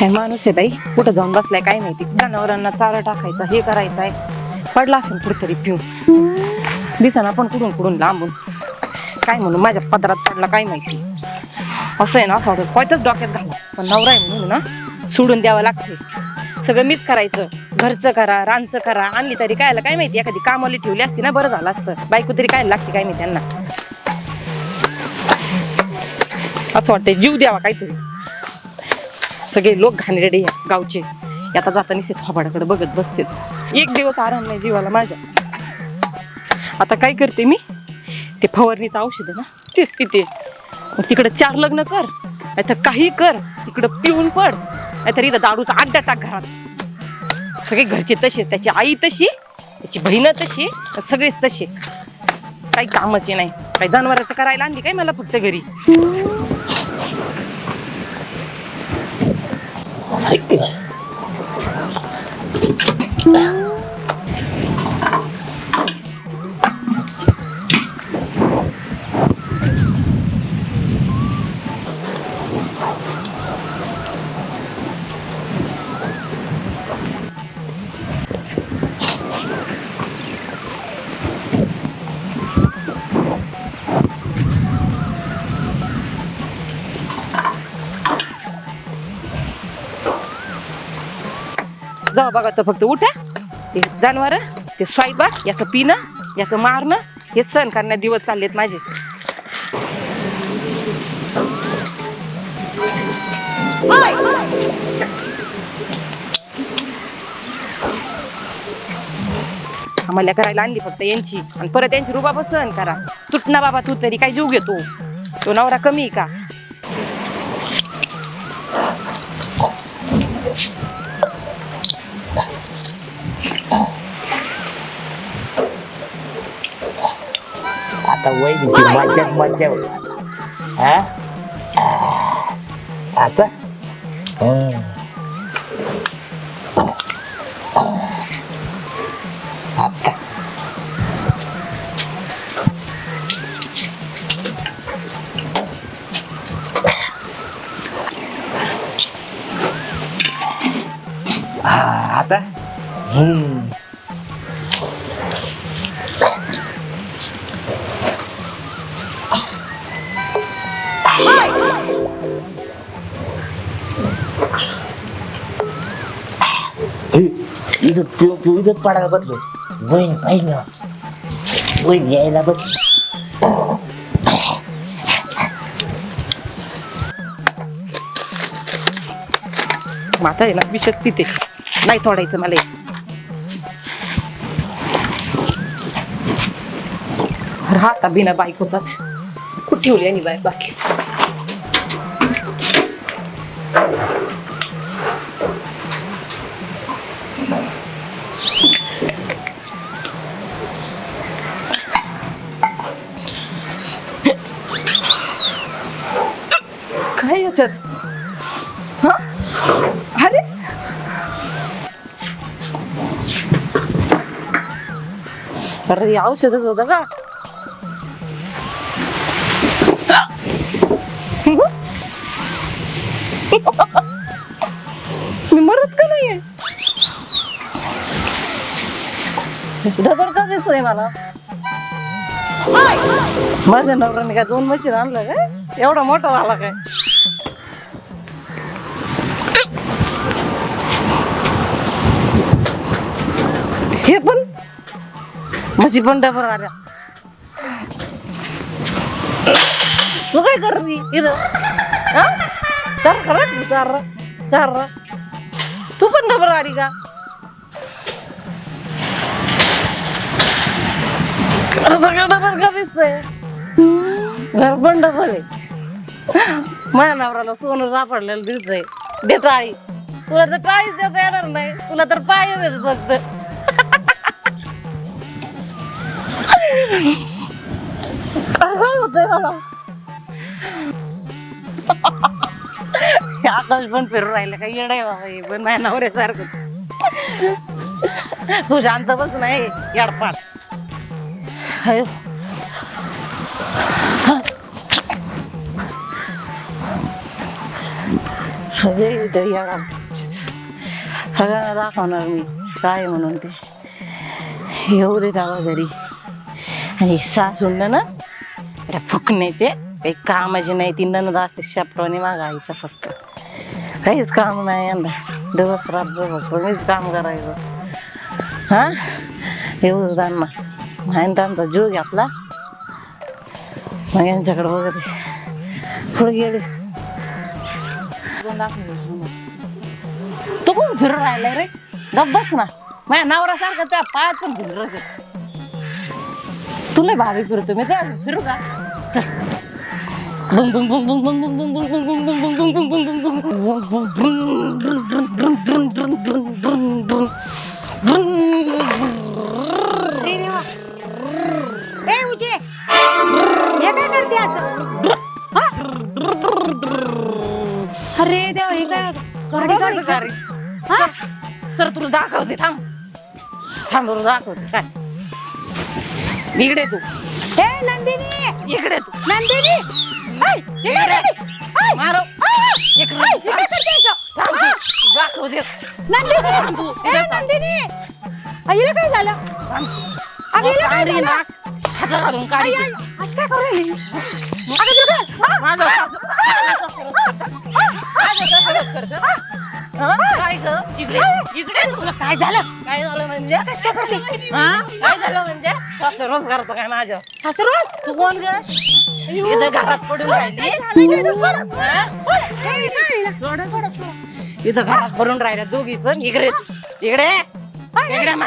काय माणूस आहे बाई? कुठं जाऊन बसलाय काय माहिती? जनावरांना चारा टाकायचा हे करायचं आहे पडला असेल कुठेतरी पिऊन. दिसाना पण कुठून कुठून लांबून. काय म्हणून माझ्या पदरात पडला काय माहिती? असं आहे ना असं वाटत कोयतच डोक्यात घाला. पण नवरा आहे म्हणून ना सोडून द्यावं लागते सगळं मीच करायचं. घरचं करा रानचं करा. आणली तरी कायला काय माहिती? एखादी कामाली ठेवली असती ना बरं झालं असतं. बायको तरी काय लागते काय माहिती त्यांना? असं वाटतंय. जीव द्यावा काहीतरी. सगळे लोक घाणेरडे या गावचे. आता जाताना से थोबाडाकडे बघत बसते एक दिवस आराम नाही जीवाला माझ्या. आता काय करते मी? ते फवारणीचं औषध आहे ना तेच किती तिकडं चार लग्न कर नाहीतर काही कर तिकडं पिऊन पड नाहीतर इथं दारूचा अड्डा टाक घरात. सगळे घरचे तसे त्याची आई तशी त्याची बहीण तशी सगळेच तसे. काही कामाचे नाही. काही जनावराचं करायला आणली काय मला फक्त घरी? はい。जाऊ बघा तर फक्त उठा. ते जनावर ते स्वयंपाक याचं पिणं याचं मारणं हे सण करण्यात दिवस चाललेत माझे. आम्हाला करायला आणली फक्त यांची. आणि परत यांची रुबाब सहन करा. तुटना बाबा तू तरी काय जीव घेतो? तो नवरा कमी आहे का? आता वहिनीची मज्जाच मज्जा होईल हा आता हम्म. आता हा, आता इथं पिऊ पिऊ इथंच पडायला बदलो बहीण पाहिजे ना. बहीण यायला बस. माता आहे ना विषच पिते. नाही तोडायचं मला. राहता बिना बायकोचाच. कुठे ठेवली आणि बाय बाकी? अरे हे औषधच होतं का मी मरत का नाहीये? डबर का दिसतोय मला. माझ्या नवऱ्याने काय दोन मशीन आणलं काय? एवढा मोठा झाला काय? हे पण म्हशी पण डबर आल्या तू काय कर इथं? चार खरं चार चार तू पण डबर आली का? सगळं डबर का दिसतंय? घर पण डबर आहे. माझ्या नवऱ्याला सोनं सापडलेलं दिसतंय. दे आई तुला तर काहीच देता येणार नाही. तुला तर पाय देत फक्त काय होतंय मला हे आकाश पण फिरून राहिलं काय येड आहे बाबा हे पण नाही नवऱ्यासारखं. तू शांत बस नाही येडपाट हाय. सगळे इथं सगळ्यांना दाखवणार मी काय म्हणून ते. येऊ दे त्याला घरी. आणि सासून ना अरे फुकण्याचे काही कामाचे नाही ती ननद असते शप्रवानी मागा फक्त. काहीच काम नाही यंदा दिवस रात्र फक्त मीच काम करायचं. हा? येऊ त्यांना. नाही त्यांचा जीव घेतला. मग यांच्याकडे वगैरे. पुढे गेले. तू कोण फिरून राहिलाय रे? गप बस ना. माझ्या नवरासारखं त्या पायात पण फिरू तुला भारी फिरतो मी त्या फिरू का बुंग बुंग बुंग बुंग बुंग बुंग बुंग बुंग बुंग बुंग बुंग बुंग बुंग बुंग बुंग अरे देवा हे काय करते हा? हे गाडी गाडी गाडी हा? सर तुला दाखवते थांब थांब दाखवते काय इकडे तू ए नंदिनी इकडे तू नंदिनी ऐ, हे काय करते? ऐ, मारो ऐ, ऐ, इकडे ऐ, हे काय करते असं? थांब हा? तू. दाखवते नंदिनी ए नंदिनी ऐ, हिला काय झालं अगं हिला काय काढी झालं ना हातात घालून आई, काढी आई, असं काय करू राहिली? अगं तुला काय? हा? माझं हा? काय ग? इकडे इकडे तुला काय झालं? काय झालं म्हणजे? कसं काय करते? हा? काय झालं म्हणजे? रोज करतो काय माझ्या सासूरवास? तू कोण ग? इथं घरात पडून राहिली. इथं घरात पडून राहिल्या दोघी पण. इकडे इकडे. इकडे ना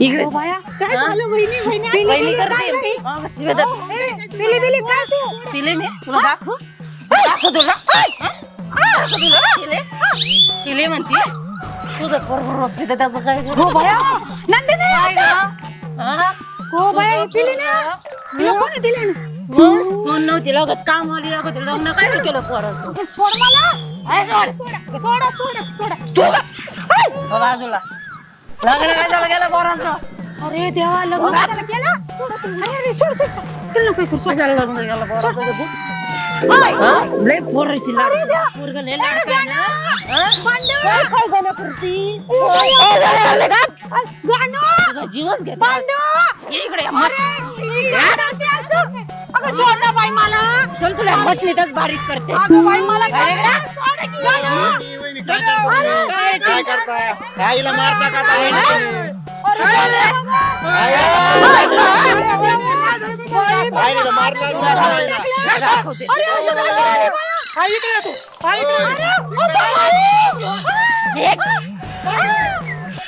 इकडे. बाया, काय? झालं? वहिनी वहिनी करते. पिली पिली काय तू? पिले मी. तुला दाखव? दाखव तुला. हा? तुला पिले म्हणते तुझं बरोबर होते त्याचं काय? हो बाया नंदिनी काय ग? हा? हो बाया ही पिली ना. तिला कोणी दिली ना? मग? सोन नव्हती लागत. काम आली लागत तिला लग्न काय केलं पोराचं? हे सोड मला. काय सोड. सोडा सोडा सोडा. सोडा. हो, बाजूला. लग्न काय झालं गेलं पोराचं. अरे देवा लग्न केलं? सोडा अरे सोड सोड सोड. तिला नको करू सोड. लग्न गेलं पोराचं? हा? लय पोराची लाड पोरगं लय लाड काय ना हा? काय काय गाणं करती तुझा जीवच ये इकडे मत अगं सोड ना बाई मला चल तुला मशनीतच बारीक करते अगं बाई मला काय करताय आईला मारता का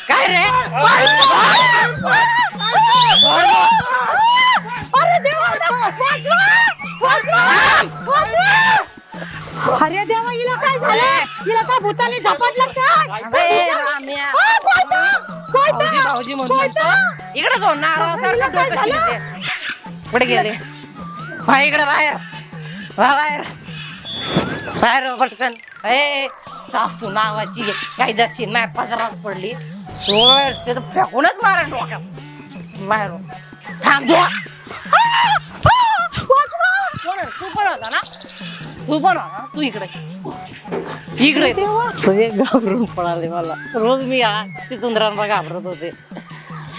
काय रे अरे देवा अरे देवा हिला काय झालं हिला काय भूताने झपाटलं काय भाऊजी भाऊजी म्हणून. इकडे जाऊ नारळासारखं डोकं. कुठे गेले. बाहेर इकडे बाहेर. वा बाहेर. बाहेर हो पटकन ए सासू नावाची काही जशी नाही पदरात पडली. वर ते तर फेकूनच मारा डोक्यात. बाहेर हो. थांब कोण आहे? तू पण होता ना? तू पण होता ना? तू इकडे इकडे सगळे घाबरून पळाले मला. रोज मी आ- तिथून घाबरत होते.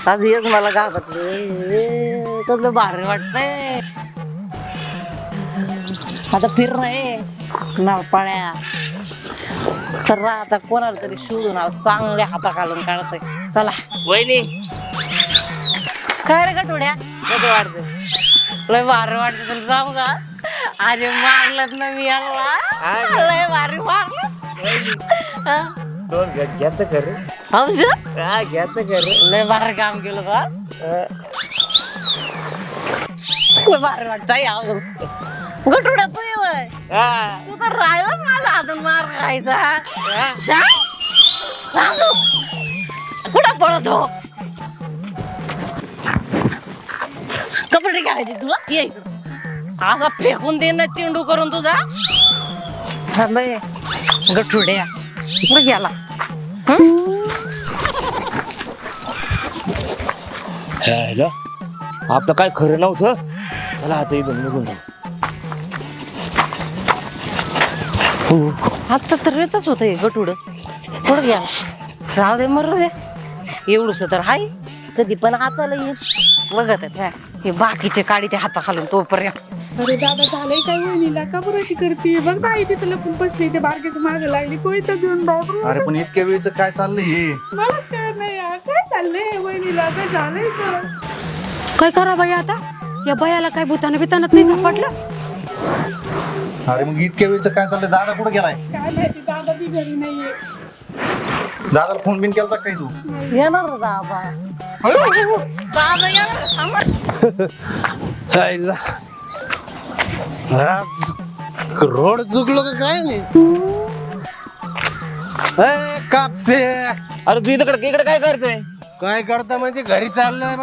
आज एक मला घाबरले कसलं भारी वाटतंय. आता फिरणं आहे नारपाळ्या. तर आता कोणाला तरी शोधून आज चांगल्या हाता घालून काढतोय. चला. वहिनी. काय रे गटोड्या कसं वाटतं लय भारी वाटत तर जाऊ का? अरे मारलं ना मी याला. लय भारी मारलं. हा? दोन घ्या घेत खरं. औषध हा घेत खरं. लय भारी काम केलं का लय भारी वाटतं यावर गटोड्या तू ये वय. हा. तू तर राहिला माझा हातून मार खायचा. सांग. कुठं पळतो कपडे घालायचे तुला? ये आता फेकून दे ना चेंडू करून तुझा. थांबय गठुड्या गेला ह्याला आपलं काय खरं नव्हतं? चला आता इथून निघून जाऊ. आता तर येतच होतं हे गटुड कुठं गेला राहू दे मरू दे. एवढूस तर हाय. कधी पण हाताला येईल बघत आहेत. हे. बाकीचे काढी ते हाता खालून तोपर्यंत. अरे दादा झालंय काय वहिनीला? का बरं अशी करते बघ बाई तिथं लपून बसली ते बारक्याच्या मागे लागली. कोयता घेऊन बाबरू? अरे पण इतक्या वेळचं काय चाललंय हे? मला काय नाही यार. काय चाललंय वहिनीला? काय झालंय का काय करा बाई आता? या बायाला काय भूताना बितानात नाही झपाटलं? अरे मग इतक्या वेळचं काय चाललंय? दादा कुठे गेलाय? काय माहिती दादा बी घरी नाहीये. दादाला फोन बिन केलता काय तू? येणार बाबा बाबा येणार थांबा. आईला. आज रोड चुकलो का काय मी? ए, कापसे. अरे तू इकडे इकडे काय करतोय? काय करता म्हणजे घरी चाललोय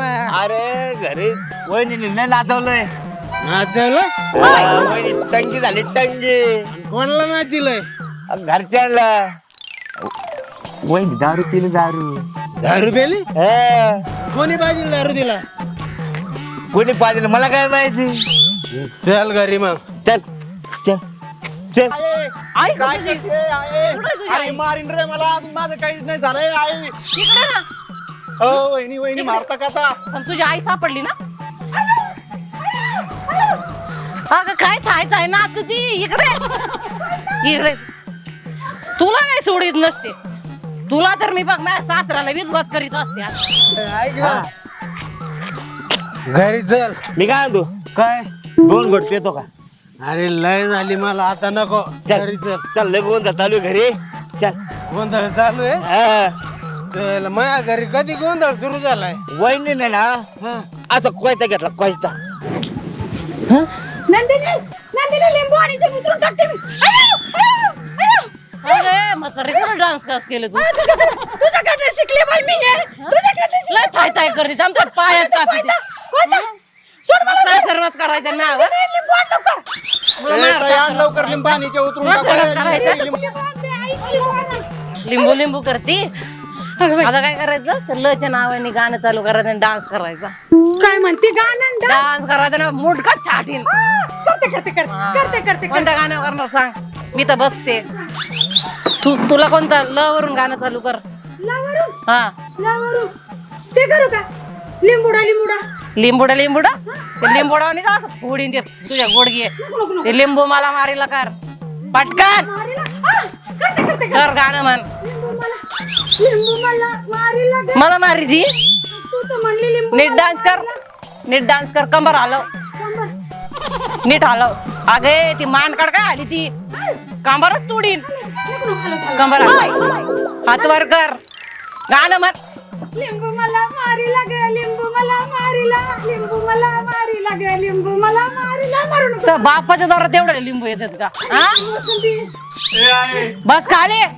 अरे घरी वहिनी नाही नाचवलंय. नाचवलं? वहिनी टंगी झाली टंगी. कोणाला नाचिलंय? घरच्यांना वहिनी दारू पिली दारू. दारू पेली हे, कोणी पाहिजे दारू दिला? कोणी पाहिजे मला काय माहिती? चल घरी मग. चल चल चल. आई कुठे गेली? अरे मारीन रे मला अजून माझं काहीच नाही झालंय आई. इकडे ना. हो वहिनी वहिनी मारता का आता? पण तुझी आई सापडली ना? अगं काय थायचं आहे ना आता ती? इकडे. इकडे. तुला काय सोडित नसते. तुला तर मी बघ माझ्या सासऱ्याला विधवास करीत असते. घरी चल. मी काय म्हणतो? काय? दोन घोट पितो का? अरे लय झाली मला आता नको. चल घरी चल. चल लय गोंधळ चालू आहे घरी. चल. गोंधळ चालू आहे? हा. चल माझ्या घरी कधी गोंधळ सुरू झालाय? वहिनी नाही ना? हा. असं कोयता घेतला कोयता. नंदिनी नंदिनी लिंबू आणि ते उतरून टाकते मी. अयो, अयो, अयो. अरे म्हातारे कोण डान्स क्लास केले तू? तुझ्या- तुझ्याकडनं शिकले बाई मी हे. तुझ्याकडनं शिकले. लय थाय थाय करते आमच्या पायात कापी कोणता? कोणता? सोड मला काय सर्वात करायचं ना अरे, लिंबू आण लवकर. लिंबाणीच्या उतरून? लिंब- लिंबू करती? आता काय करायचं? तर लच्या नावाने गाणं चालू करायचं आणि डान्स करायचा. काय म्हणते? गाणं डान्स करायचा ना मुडका छाटीन करते करते करते. करते करते कोणत्या गाणं करणार सांग? मी तर बसते. तू तुला कोणता? ल वरून गाणं चालू कर. लावरू हा. लावरू ते करू का? लिंबुडा लिंबुडा. लिंबुडा लिंबुडा? ते लिंबुडा आणि का? फोडीन ते तुझ्या गोडगी ते लिंबू मला मारीला कर. पटकन. कर गाणं म्हण. मला मारी ती. नीट डान्स कर. नीट डान्स कर. कंबर हलव. नीट हलव. अगे ती मानकड काय आली ती? कंबरच तुडीन. कंबर हात वर कर. गाणं म्हण. लिंबू मला मारीला ग लिंबू मला मारीला लिंबू मला मारीला ग लिंबू मला मारीला मारू नको तर बापाच्या दारात तेवढे लिंबू येतात का? हा? बस खाली. अरे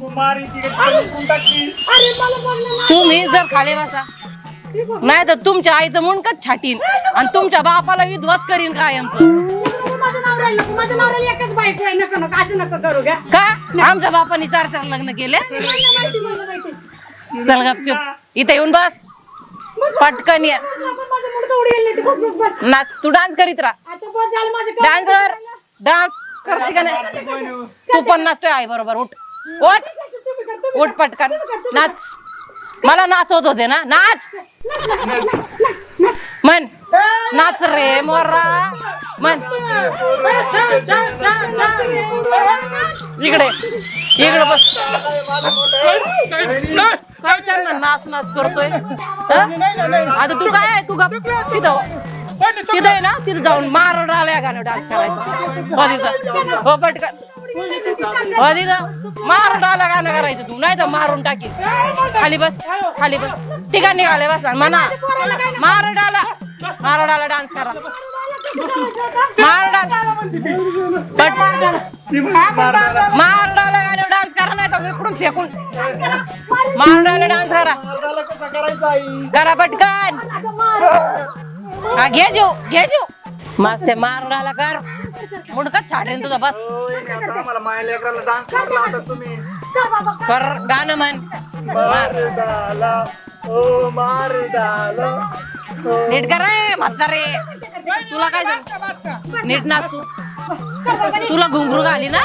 मला बोलणं ना. तुम्ही जर खाली बसा. नाही तर तुमच्या आईचं मुंडकच छाटीन. आणि तुमच्या बापाला विध्वस्त करीन कायमचं नको, माझं नाव राहिलं नको. माझं नाव राहिलं एकच बायको आहे नको नको असं नको करू ग का? आमच्या बापाने चार चार लग्न केले. मला माहिती मला माहिती. चल गपचूप इथे येऊन बस. पटकन ये. नाच तू डान्स करीत राहा. आता बस झालं माझं काम. डान्स कर. डान्स करते का नाही? तू पण नाचतोय. आई बरोबर. उठ. उठ. उठ पटकन. नाच. मला नाचवत होते ना? नाच. मन नाच रे मोरा. मन इकडे. इकडे बस. काय चालणार नाच नाच करतोय? आता तू काय आहे? तू गप तिथं. तिथं आहे ना? तिथं जाऊन मारड आल्या गाणं डान्स करायचा. हो तिथं. हो पटकन. हो तिथं. गाणं करायचं तू. नाही तर मारून टाकी खाली बस. खाली बस. ठिकाणी निघाले बस. म्हणा. मारड आला. डान्स करा. मारड आला. पट. डान्स करा नाही तर इकडून फेकून. मारड आला डान्स करा. करा पटकन. हा घे जो घे जो मस्त मारडाला कर. मुडकच छाडेन तुझा बस. आम्हाला माया लेकराला डान्स मारला होता तुम्ही. कर गाणं म्हण. मार. ओ नीट कर रे म्हातारे. तुला काय झालं? नीट नाच. तू तुला घुंगरू घाली ना?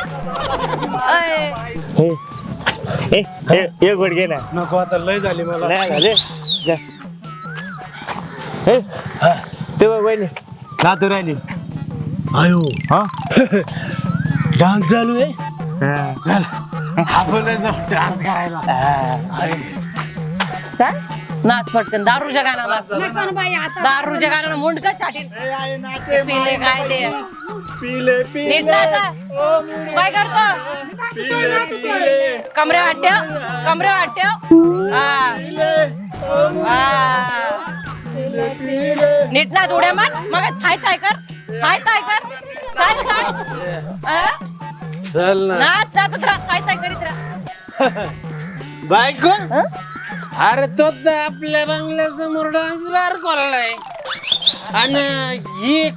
अय, हे हे हे हे घोट घे ना. नको आता लय झाली मला. नाही झाले जा. हे ते बघ वहिनी. नातू राहिली. आयो. हा? डान्स चालू आहे? हा. चल. आपण जाऊ डान्स करायला. काय? नाच पटकन. दारूच्या गाण्याला दारूच्या गाण्याला मुंडका छाटील पिले काय ते? नाचा. तू काय करतो? कमरे वाट्य कमरे वाट्य हा. हा. नीट नाच उड्या मार. मग थाय थाय कर. थाय थाय कर. हा? ना. नाच जातच राहा. थाय थाय करीत राहा. बायको? अरे तो तर आपल्या बंगल्यासमोर डान्स बार आणि ही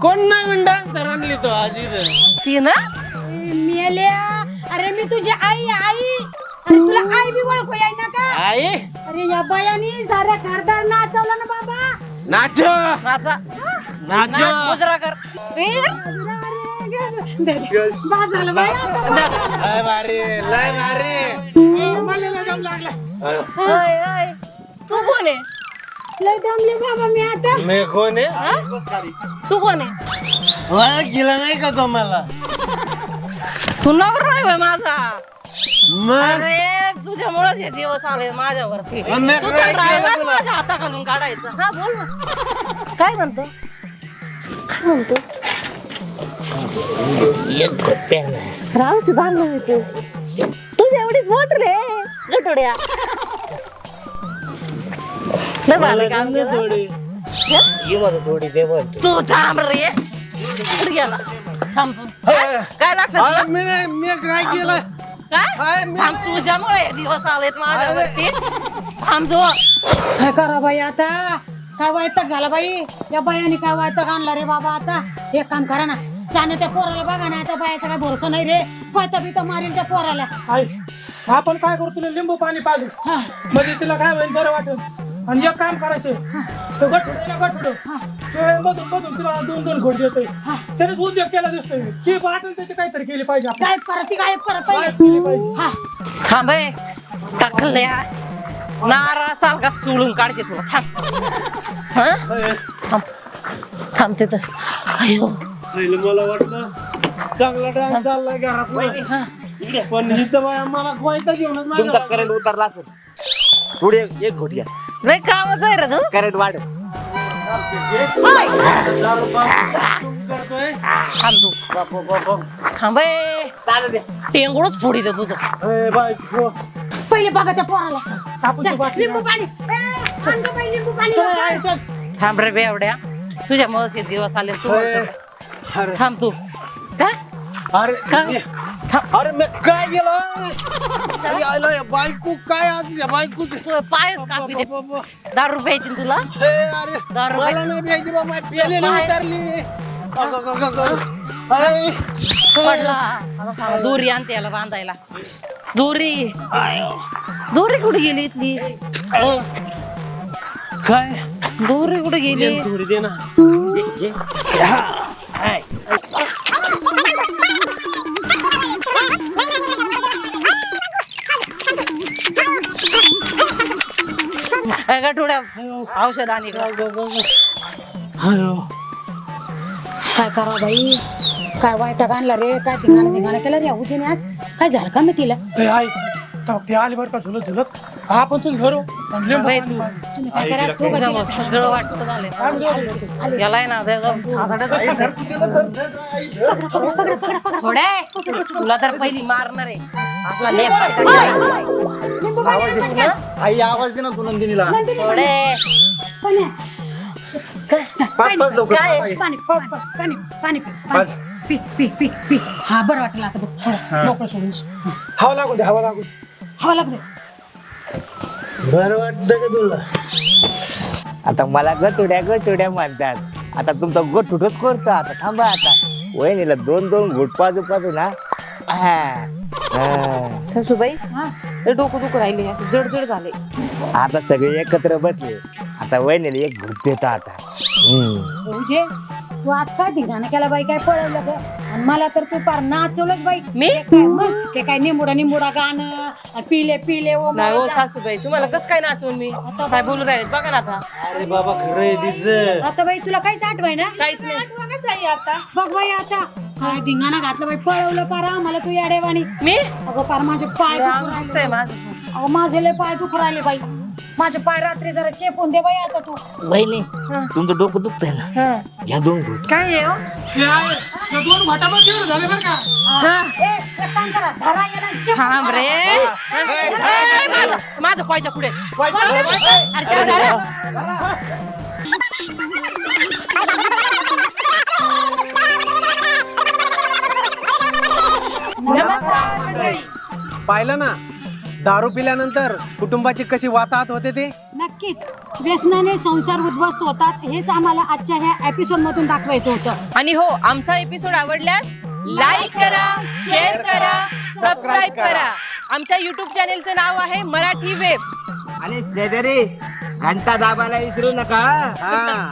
कोण नवीन डान्सर आणली तो आज ती ना? मेल्या. अरे मी तुझी आई आई. अरे तुला आई बी ओळखू याय ना का आई? अरे या बायानी साऱ्या घरदार नाचवलं ना बाबा. नाचो. नाचा नाचो मुजरा कर. लय भारी. तू कोण आहे? लय दमले बाबा मी आता. मी कोण आहे? हा? तू कोण आहे? केलं नाही का तुम्हाला तू नवरा आहे माझा. मग? अरे तुझ्यामुळेच हे दिवस आले माझ्यावरती तू तर driver तुला? माझ्या हाताखालून काढायचं. हा बोल ना. काय म्हणतो? काय म्हणतो? एक घोट प्यायला. रामशी बांधलं मी तू तुझ्या एवढीच मोठ रे गटोड्या लय भारी. काम केलं. ये बघ थोडी दे म्हणतो तू थांब रे. कुठे गेला थांब. तू. काय लागतं? तुला? मी नाही मी काय केलं? काय? काय मी थांब तुझ्यामुळे हे दिवस आलेत माझ्यावरती. थांब तू काय करा बाई आता? काय वैताग झाला बाई? या बायाने काय वैताग आणला रे बाबा आता? एक काम करा ना. चाने त्या पोराला बघा ना त्या बायाचा काय भरोसा नाही रे. पळता बिता मारील त्या पोराला. आई आपण काय करू तुला लिंबू पाणी पाजू? म्हणजे तिला काय होईल बरं वाटेल? आणि एक काम करायचे. तो गठुडे गठुड ते मधून मधून तिला दोन दोन घोट देतोय. त्यानेच उद्योग केला दिसतोय. ती वाटेल त्याची काहीतरी केली पाहिजे आपण गायब करा ती गायब करा काय पहिले केली पाहिजे. हा. थांबे टाकल्या नारा सारखा सोडून काढते तुला. थांब. हं? थांब. थांब तिथं. अयो. पहिलं मला वाटलं चांगला डान्स चाललाय घरात पण इथं बाया मला वाईटा घेऊनच तुमचा माझ्या करंट उतरला असेल. थोडी एक एक घोट घ्या लय कामच आहे रे तू. करंट वाढ. करतोय थांब तू थांबे टेंगुळच फोडी दे तुझं. ए. पहिले बघा त्या पोराला. आपण ती चल, बाटली लिंबू पाणी. ए, आण गं बाई लिंबू पाणी. चल, आई, लवकर. चल. थांब रे बेवड्या तुझ्या हे दिवस आले तू अरे थांब तू. काय अरे काय? थांब. अरे मी काय या बायको काय आज या बायको पाय कापी दे. दारू रुपयाची तुला? अरे दारू मला नाही प्यायची बाबा प्यालेली बाय. उतरली. अगं, अगं, अगं, अगं. अरे, पडला. आता सांग, दोरी आणते याला बांधायला. दोरी. दोरी कुठे गेली इथली? काय? दोरी कुठे गेली? थोडी दे ना. गठुड्या औषध आणि काय करा बाई? काय वैताग आणला रे? काय धिंगाणा धिंगाणा केला रे उजेने आज? काय झालं का मी तिला? ती आली बरं का झुलत झुलत? आपण तुझं घरू. आणि लिंबू बाई, पाणी तू- पाजू. तुम्ही काय करा? तो तुझं मग सगळं वाटत झालं याला आहे ना त्याचा साधारण थोडे तुला तर पहिली मारणार. आहे लेप आई आवाज दे ना तू नंदिनीला. थोडे पाणी पाच पाच लवकर. काय? आई. पाणी पाणी पाणी पाणी पाणी. पी पी पी पी. हा बरं वाटलं आता बघ. सोड सोडूस हवा लागू दे हवा लागू दे. हवा लागले बरं वाटतं का तुला? आता मला गटुड्या गटुड्या म्हणतात. आता तुमचा गटुडच करतो. आता थांबा आता. वहिनीला दोन दोन घोट पाजू पाजू ना. हा. सासूबाई हे डोकं दुखू राहिले असे जड जड झाले. आता सगळे एकत्र बसले. आता आता वहिनीला एक घुट देतो आता. हम्म. भाऊजे तू आज काय धिंगाणा केला बाई काय पळवलं ग? आणि मला तर तू पार नाचवलंच बाई. मी? ते काय मग? ते काय निमुडा निमुडा गाणं आणि पिले पिले ओ नाही हो. सासूबाई तुम्हाला कसं काय नाचवून मी? काय बोलू राहिले बघा ना आता. अरे बाबा खरं आहे तिचं आता बाई तुला काहीच आठवाय ना? काहीच नाही. आता. बघ बाई आता. काय धिंगाणा घातलं बाई पळवलं पार मला तू याडेवाणी मी? अगं पार माझे पाय दुखू राहिले. दुखतंय माझं. अगं माझे लय पाय दुखू राहिले बाई. माझे पाय रात्री जरा चेपून दे बाई आता तू. वहिनी तुमचं डोकं दुखतंय ना? हं. घ्या दोन घुट काय आहे हो? आहे, दोन घाटावर जेवण झाले बरं का. ए, एक काम करा. धरा याला चेपून थांब रे. ए, माझं- माझं पायच्या पुढे अरे? पाहिलं ना? दारू पिल्यानंतर कुटुंबाची कशी वाताहत होते ते? नक्कीच. व्यसनाने संसार उद्ध्वस्त होतात हेच आम्हाला आजच्या ह्या एपिसोड मधून दाखवायचं होतं. आणि हो आमचा एपिसोड आवडल्यास लाईक करा शेअर करा सबस्क्राईब करा. आमच्या युट्यूब चॅनेलचं नाव आहे मराठी वेब आणि शेजारी घंटा दाबायला विसरू नका. हा.